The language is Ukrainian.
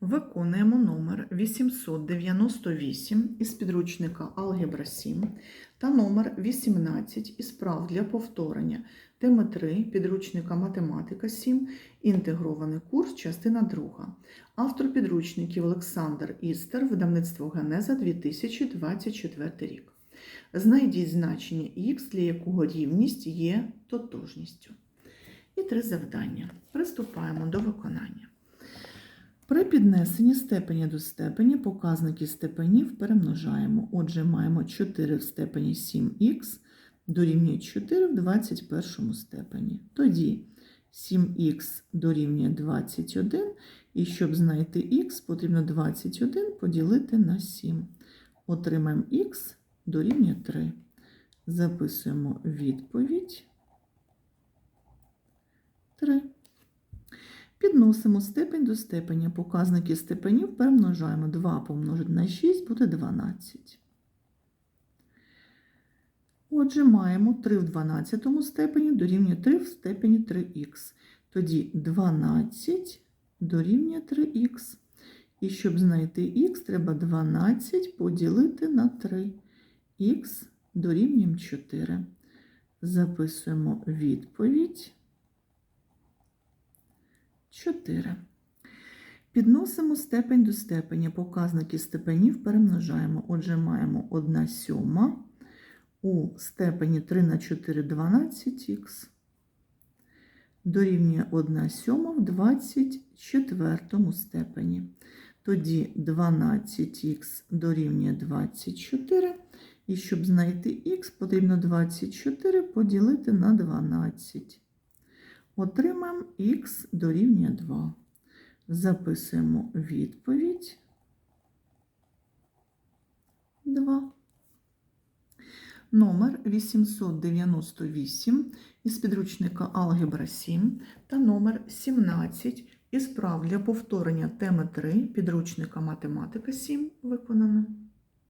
Виконуємо номер 898 із підручника Алгебра 7 та номер 18 із прав для повторення теми 3 підручника Математика 7, інтегрований курс, частина 2. Автор підручників Олександр Істер, видавництво Генеза 2024 рік. Знайдіть значення х, для якого рівність є тотожністю. І три завдання. Приступаємо до виконання. При піднесенні степеня до степені показники степенів перемножаємо. Отже, маємо 4 в степені 7х дорівнює 4 в 21 степені. Тоді 7х дорівнює 21, і щоб знайти х, потрібно 21 поділити на 7. Отримаємо х дорівнює 3. Записуємо відповідь 3. Підносимо степень до степеня. Показники степенів перемножаємо. 2 помножити на 6 буде 12. Отже, маємо 3 в 12 степені дорівнює 3 в степені 3х. Тоді 12 дорівнює 3х. І щоб знайти х, треба 12 поділити на 3. х дорівнює 4. Записуємо відповідь. 4. Підносимо степень до степеня. Показники степенів перемножаємо. Отже, маємо 1 сьома у степені 3 на 4 12х. Дорівнює 1 сьома в 24 степені. Тоді 12х дорівнює 24. І щоб знайти х, потрібно 24 поділити на 12. Отримаємо х дорівнює 2. Записуємо відповідь 2. Номер 898 із підручника Алгебра 7 та номер 17 із прав для повторення теми 3 підручника Математика 7 виконано.